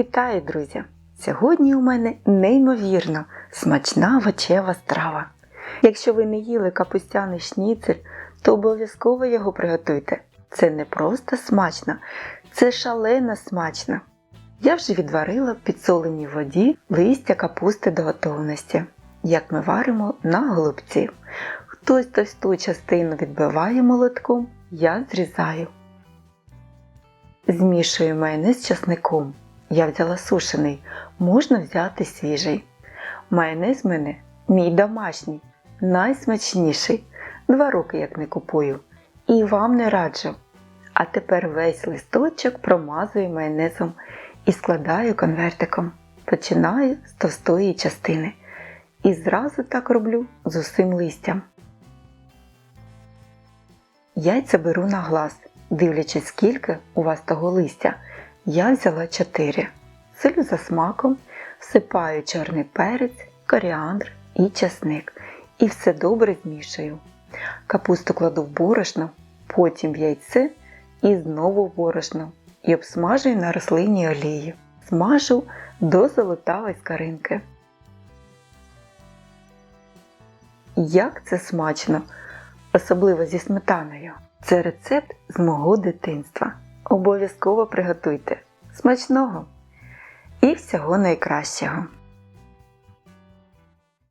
Вітаю, друзі! Сьогодні у мене неймовірно смачна овочева страва. Якщо ви не їли капустяний шніцель, то обов'язково його приготуйте. Це не просто смачно, це шалено смачно. Я вже відварила в підсоленій воді листя капусти до готовності, як ми варимо на голубці. Хтось товсту частину відбиває молотком, я зрізаю. Змішую майонез з часником. Я взяла сушений, можна взяти свіжий. Майонез в мене мій домашній, найсмачніший. Два роки як не купую. І вам не раджу. А тепер весь листочок промазую майонезом і складаю конвертиком. Починаю з товстої частини. І зразу так роблю з усім листям. Яйця беру на глаз, дивлячись, скільки у вас того листя. Я взяла 4. Солю за смаком, всипаю чорний перець, коріандр і часник. І все добре змішую. Капусту кладу в борошно, потім в яйце і знову в борошно. І обсмажую на рослинній олії. Смажу до золотавої скаринки. Як це смачно! особливо зі сметаною. Це рецепт з мого дитинства. Обов'язково приготуйте. Смачного і всього найкращого!